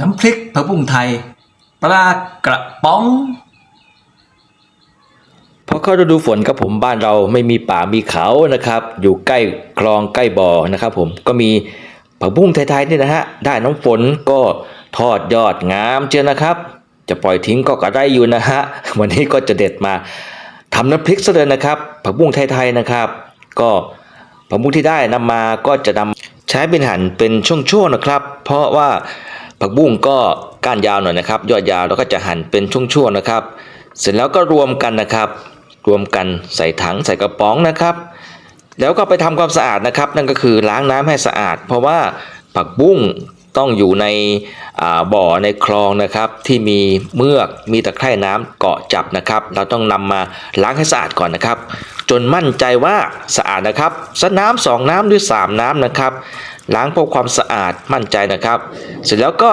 น้ำพริกผักบุ้งไทย ปลากระป๋องพอเข้าฤดูฝนครับผมบ้านเราไม่มีป่ามีเขานะครับ อยู่ใกล้คลองใกล้บ่อนะครับผมก็มีผักบุ้งไทยๆนี่นะฮะได้น้ำฝนก็ทอดยอดงามเชียนะครับ จะปล่อยทิ้งก็กระได้อยู่นะฮะวันนี้ก็จะเด็ดมาทำน้ำพริกซะเลยนะครับ ผักบุ้งไทยๆนะครับ ก็ผักบุ้งที่ได้นำมาก็จะนำใช้เป็นหั่นเป็นช่วงๆนะครับ เพราะว่า ผักบุ้งก็ก้านยาวหน่อยนะครับ ยอดยาวแล้วก็จะหั่นเป็นช่วงๆนะครับ เสร็จแล้วก็รวมกันนะครับ รวมกันใส่ถังใส่กระป๋องนะครับ แล้วก็ไปทำความสะอาดนะครับ นั่นก็คือล้างน้ำให้สะอาด เพราะว่าผักบุ้งต้องอยู่ในอ่าบ่อในคลองนะครับ ที่มีเมือกมีตะไคร่น้ำเกาะจับนะครับ เราต้องนำมาล้างให้สะอาดก่อนนะครับ จนมั่นใจว่าสะอาดนะครับสักน้ำสองน้ำหรือสามน้ำนะครับล้างเพื่อความสะอาดมั่นใจนะครับ เสร็จแล้วก็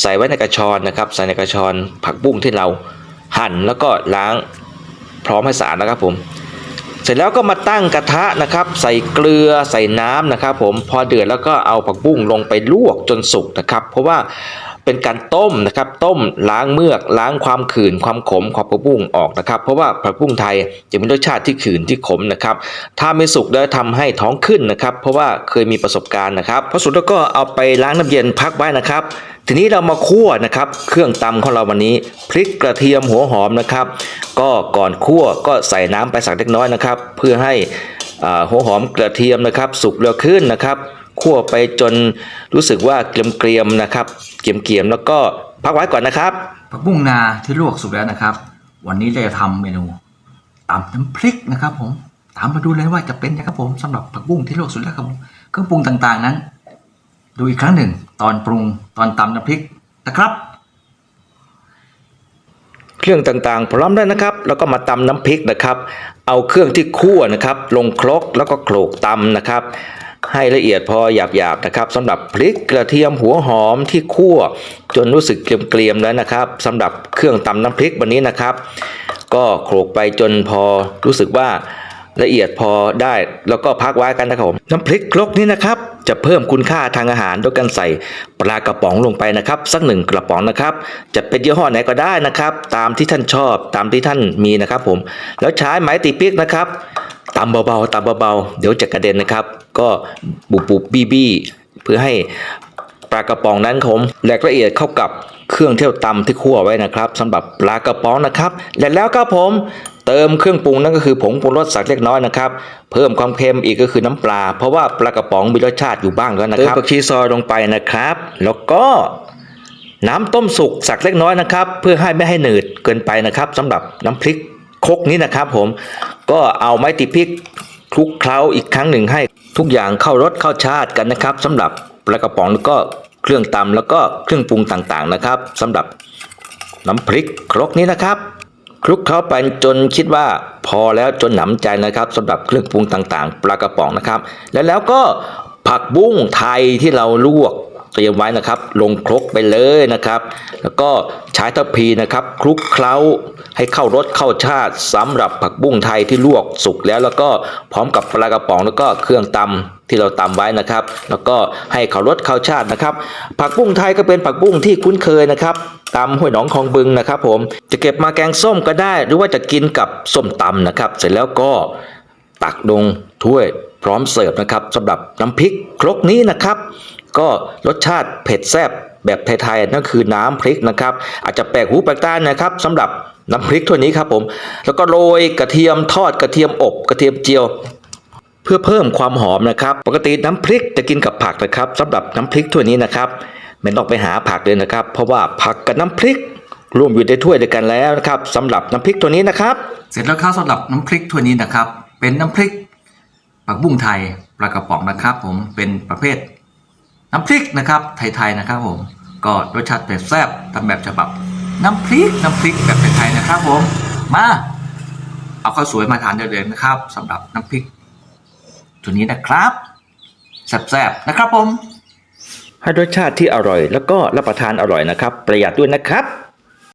ใส่ไว้ในกระชอนนะครับใส่ในกระชอนผักบุ้งที่เราหั่นแล้วก็ล้างพร้อมให้สะอาดนะครับผม เสร็จแล้วก็มาตั้งกระทะนะครับ ใส่เกลือใส่น้ำนะครับ ผมพอเดือดแล้วก็เอาผักบุ้งลงไปลวกจนสุกนะครับ เพราะว่า เป็นการต้มนะครับต้มล้างเมือกล้างความขื่นความขมของผักบุ้งออกนะครับ เพราะว่าผักบุ้งไทยจะมีรสชาติที่ขื่นที่ขมนะครับถ้าไม่สุกแล้วทำให้ท้องขึ้นนะครับ เพราะว่าเคยมีประสบการณ์นะครับพอสุกแล้วก็เอาไปล้างน้ำเย็นพักไว้นะครับทีนี้เรามาคั่วนะครับเครื่องตำของเราวันนี้พริกกระเทียมหัวหอมนะครับ ก็ก่อนคั่วก็ใส่น้ำไปสักเล็กน้อยนะครับ เพื่อให้หัวหอมกระเทียมนะครับ สุกเร็วขึ้นนะครับคั่วไปจนรู้สึกว่าเกรียมๆนะครับ เกรียมๆแล้วก็พักไว้ก่อนนะครับ ผักบุ้งนาที่ลวกสุกแล้วนะครับ วันนี้เราจะทำเมนูตำน้ำพริกนะครับ ผมตามมาดูเลยว่าจะเป็นนะครับผมสำหรับผักบุ้งที่ลวกสุกแล้วครับผมเครื่องปรุงต่างๆนั้น ดูอีกครั้งหนึ่ง ตอนปรุงตอนตำน้ำพริกนะครับ เครื่องต่างๆ พร้อมแล้วนะครับ แล้วก็มาตำน้ำพริกนะครับ เอาเครื่องที่คั่วนะครับ ลงครกแล้วก็โขลกตำนะครับ ให้ละเอียดพอหยาบๆนะครับสำหรับพริกกระเทียมหัวหอมที่คั่วจนรู้สึกเกรียมๆแล้วนะครับสำหรับเครื่องตำน้ำพริกวันนี้นะครับ ก็โขลกไปจนพอรู้สึกว่าละเอียดพอได้แล้วก็พักไว้กันนะครับผมน้ำพริกครกนี้นะครับ จะเพิ่มคุณค่าทางอาหารด้วยการใส่ปลากระป๋องลงไปนะครับ สักหนึ่งกระป๋องนะครับ จะเป็นยี่ห้อไหนก็ได้นะครับ ตามที่ท่านชอบตามที่ท่านมีนะครับผมแล้วใช้ไม้ตีปีกนะครับ ตำเบาๆตำเบาๆเดี๋ยวจะกระเด็นนะครับ ก็บุบบุบบี้บี้เพื่อให้ปลากระป๋องนั้นผมแหลกละเอียดเข้ากับเครื่องเที่ยวตำที่คั่วไว้นะครับสำหรับปลากระป๋องนะครับ และแล้วครับผมเติมเครื่องปรุงนั่นก็คือผงปรุงรสสักเล็กน้อยนะครับ เพิ่มความเค็มอีกก็คือน้ำปลา เพราะว่าปลากระป๋องมีรสชาติอยู่บ้างแล้วนะครับเติมผักชีซอยลงไปนะครับ แล้วก็น้ำต้มสุกสักเล็กน้อยนะครับ เพื่อให้ไม่ให้หนืดเกินไปนะครับสำหรับน้ำพริก ครกนี้นะครับผมก็เอาไม้ตีพริกคลุกเคล้าอีกครั้งหนึ่งให้ทุกอย่างเข้ารสเข้าชาติกันนะครับสำหรับปลากระป๋องแล้วก็เครื่องตำแล้วก็เครื่องปรุงต่างๆนะครับสำหรับน้ำพริกครกนี้นะครับคลุกเคล้าไปจนคิดว่าพอแล้วจนหนำใจนะครับสำหรับเครื่องปรุงต่างๆ ปลากระป๋องนะครับ และแล้วก็ผักบุ้งไทยที่เราลวก เตรียมไว้นะครับ ลงครกไปเลยนะครับ แล้วก็ใช้ทัพพีนะครับคลุกเคล้าให้เข้ารสเข้าชาติสำหรับผักบุ้งไทยที่ลวกสุกแล้วแล้วก็พร้อมกับปลากระป๋องแล้วก็เครื่องตำที่เราตำไว้นะครับ แล้วก็ให้เข้ารสเข้าชาตินะครับ ผักบุ้งไทยก็เป็นผักบุ้งที่คุ้นเคยนะครับตำห้วยหนองคลองบึงนะครับ ผมจะเก็บมาแกงส้มก็ได้ หรือว่าจะกินกับส้มตำนะครับ เสร็จแล้วก็ตักลงถ้วยพร้อมเสิร์ฟนะครับสำหรับน้ำพริกครกนี้นะครับ ก็รสชาติเผ็ดแซ่บแบบไทยๆนั่นคือน้ำพริกนะครับ อาจจะแปลกหูแปลกตานะครับสำหรับน้ำพริกถ้วยนี้ครับผม แล้วก็โรยกระเทียมทอดกระเทียมอบกระเทียมเจียว เพื่อเพิ่มความหอมนะครับ ปกติน้ำพริกจะกินกับผักนะครับสำหรับน้ำพริกถ้วยนี้นะครับไม่ต้องไปหาผักเลยนะครับ เพราะว่าผักกับน้ำพริกรวมอยู่ในถ้วยเดียวกันแล้วนะครับสำหรับน้ำพริกตัวนี้นะครับ เสร็จแล้วครับสำหรับน้ำพริกถ้วยนี้นะครับ เป็นน้ำพริกผักบุ้งไทยปลากระป๋องนะครับ ผมเป็นประเภท น้ำพริกนะครับไทยๆนะครับผมก็รสชาติแบบแซ่บตามแบบฉบับ น้ำพริกน้ำพริกแบบไทยๆนะครับผมมาเอาข้าวสวยมาทานเด้เลยนะครับสำหรับน้ำพริกตัวนี้นะครับแซ่บๆนะครับผมให้รสชาติที่อร่อย แล้วก็รับประทานอร่อยนะครับ ประหยัดด้วยนะครับ